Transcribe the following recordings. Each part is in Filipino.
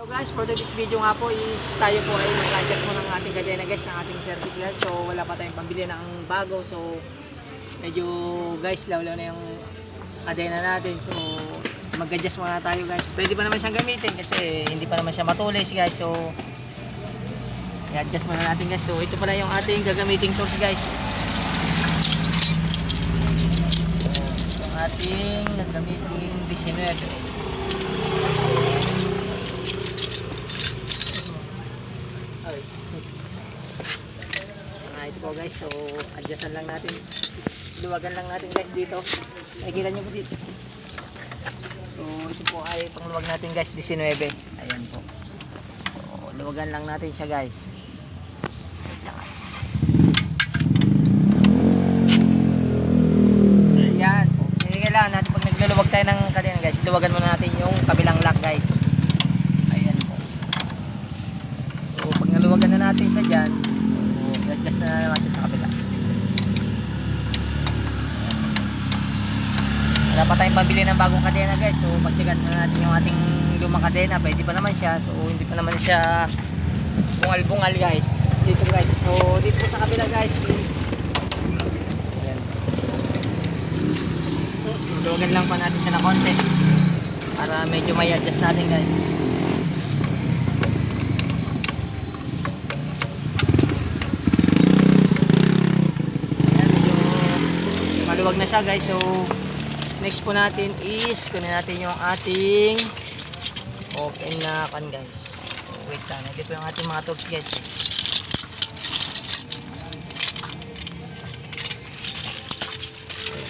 So guys, for today's video nga po is tayo po ay mag-adjust mo ng ating kadena guys, ng ating service guys. So wala pa tayong pambili ng bago. So medyo guys, lawlaw na yung kadena natin. So mag-adjust muna tayo guys. Pwede pa naman siyang gamitin kasi hindi pa naman siya matulis guys. So i-adjust muna natin guys. So ito pala yung ating gagamiting source guys. So ating gagamiting 19. Ay. Saka ito po guys, so adjustan lang natin. Luwagan lang natin guys dito. Nakikita nyo po dito. So ito po ay pangluwag natin guys, 19. Ayan po. So luwagan lang natin siya guys. Ayan po. Kasi kailangan natin pag nagluluwag tayo ng kadena guys, luwagan muna natin yung kabilang lock guys. Ayan po. So, pag naluwagan na natin siya dyan, so, i-adjust na natin sa kabila. Wala pa tayong pambili ng bagong kadena guys. So, pagtsagan na natin yung ating lumang kadena. Pwede pa naman siya. So, hindi pa naman siya bungal-bungal guys. Dito guys. So, dito sa kabila guys is ayan. Luwagan lang pa natin siya na konti para medyo may adjust natin guys. Ayan, medyo maluwag na siya guys. So, next po natin is kunin natin yung ating open na kan guys. So, wait lang. Ito po yung ating mga tools guys.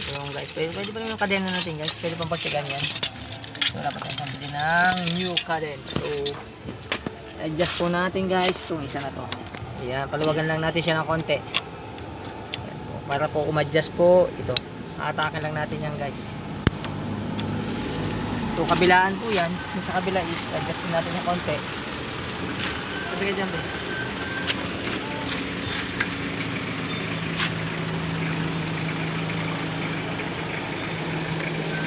So, guys. Pwede, pwede pa naman yung kadena natin guys. Pwede pang pagsigan yan. So, wala pa tayong pambili ng new caden. So, adjust po natin guys itong isa na to. Ayan, paluwagan lang natin siya ng konti. Para po umadjust po ito. Atake lang natin yan guys. So kabilaan po yan. Yung sa kabila is adjust natin ng konti. Sabi ka dyan bro.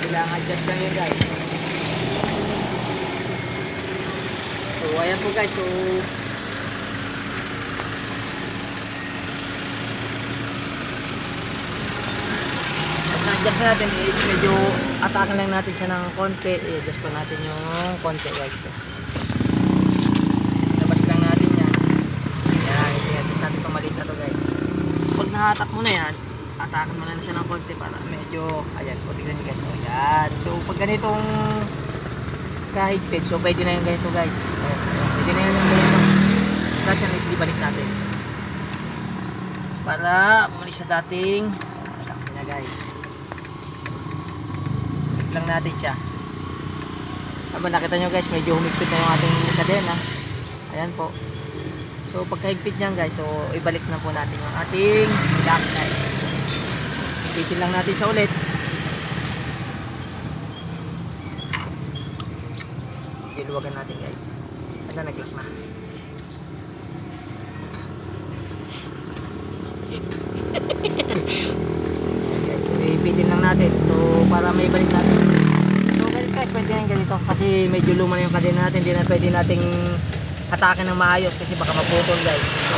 Kailangan adjust lang yun guys. So ayan po guys. So At na-adjust natin is medyo atakan lang natin siya ng konti. I-adjust pa natin yung konti guys. Labas lang natin yan. Yan, i-adjust natin itong maliit na to guys. Pag nahatak mo na yan, atakan mo na, na siya ng konti para medyo, ayan, kung tignan nyo guys. So, yan. So, pag ganitong kahigpit, so pwede na yung ganito guys. Ayan. Pwede na yung ganito. Tapos yan is ibalik natin. Para umalis sa dating lock niya guys lang natin siya. Aba, nakita nyo guys medyo humigpit na yung ating kadena. Ayan po. So pagkahigpit niyan guys so ibalik na po natin yung ating lock guys pitin lang natin siya ulit. Iluwagan natin guys. Ito nag-lock na guys, so ipitin lang natin so para may balik natin so ganito guys ganito kasi medyo luma na yung kadena natin hindi na pwede nating hatakin ng maayos kasi baka maputol guys. So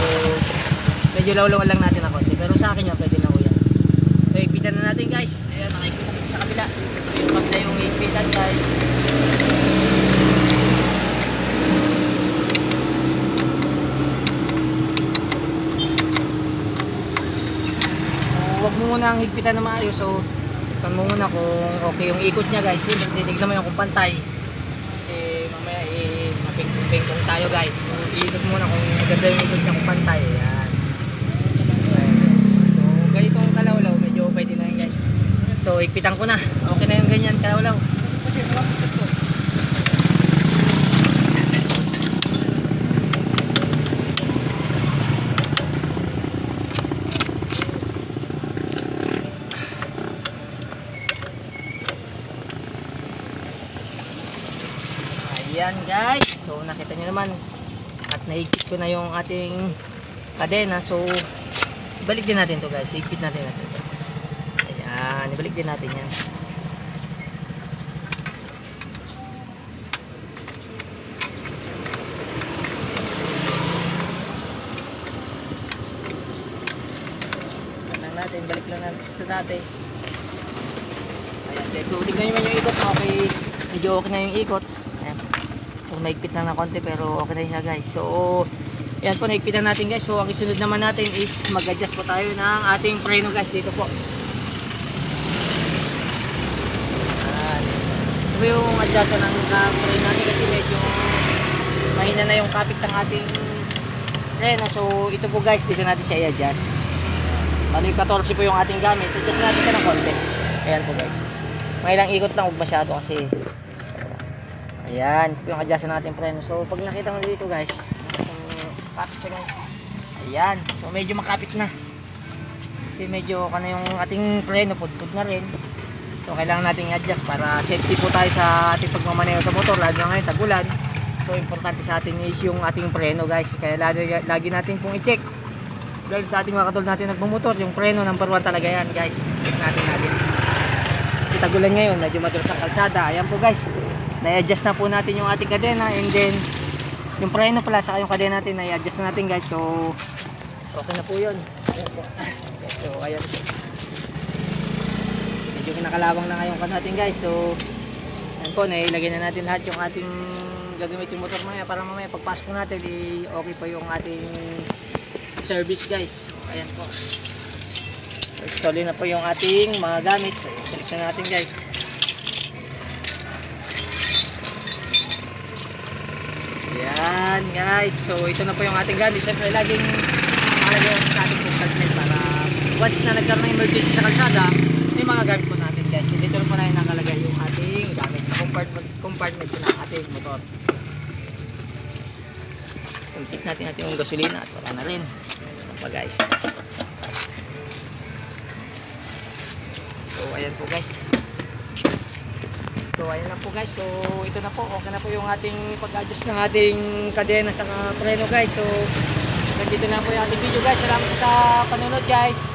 medyo lawlawan lang natin ng konti. Pero sa akin yan pwede na ko yan. So ipitan na natin guys. Ayan nakikita ko sa kabila. Yung kabila yung ipitan guys. So, wag mo muna ang higpitan na maayos. So, tignan mo muna kung okay yung ikot niya guys. Yun, titignan mo yung kung pantay. Kasi mamaya eh, mapingkong tayo guys. So, iikot muna kung maganda yung ikot niya kung pantay. Guys. So, ganitong kalawlaw, medyo pwede na yun guys. So, higpitan ko na. Okay na yung ganyan kalawlaw. Ayan guys, so nakita nyo naman at naigpit ko na yung ating kadena. So balik din natin to guys, igpit natin natin. To. Ayan, ibalik din natin yan. Lang natin, balik lang natin sa dati. Ayan guys, so tignan nyo yung ikot. Okay, medyo okay na yung ikot. So maigpit na ng konti pero okay na siya guys. So, ayan po, naigpit na natin guys. So, ang isunod naman natin is mag-adjust po tayo ng ating preno guys dito po. Ito po yung adjust ng uh, preno natin kasi medyo mahina na yung kapit ng ating preno. So, ito po guys, dito natin siya i-adjust. Bali, 14 po yung ating gamit. Adjust natin siya ng konti. Ayan po guys. May ilang ikot lang, huwag masyado kasi Ayan, ito yung adjust natin preno. So, pag nakita mo dito guys, kapit siya guys. Ayan, so medyo makapit na. Kasi medyo kana yung ating preno, pudpud na rin. So, kailangan nating adjust para safety po tayo sa ating pagmamaneho sa motor, lalo na ngayon, tagulan. So, importante sa atin is yung ating preno guys. Kaya lagi, lagi natin pong i-check. Dahil sa ating mga katulad natin nagmumotor, yung preno number 1 talaga yan guys. Check natin natin. Tagulan ngayon, medyo madulas ang kalsada. Ayan po guys, na-adjust na po natin yung ating kadena and then yung preno pala sa yung kadena natin na-adjust na natin guys. So, okay na po yun. So, ayan po. Medyo kinakalawang na ngayon natin guys. So, ayan po, nailagay na natin lahat yung ating gagamit yung motor mamaya para mamaya pagpasok natin di okay pa yung ating service guys. Ayan po. So, install na po yung ating mga gamit. So, install na natin guys. Yan guys. So, ito na po yung ating gamit. Siyempre, laging mahalaga yung sa ating postal plate para once na nagkaroon ng emergency sa kalsada, may mga gamit po natin guys. So, dito po na yung nakalagay yung ating gamit sa compartment, compartment ng ating motor. Tuntik natin natin yung gasolina at wala na rin. Ano pa guys. So, ayan po guys. So, ayan lang po guys. So, ito na po. Okay na po yung ating pag-adjust ng ating kadena sa preno guys. So, nandito na po yung ating video guys. Salamat po sa panonood guys.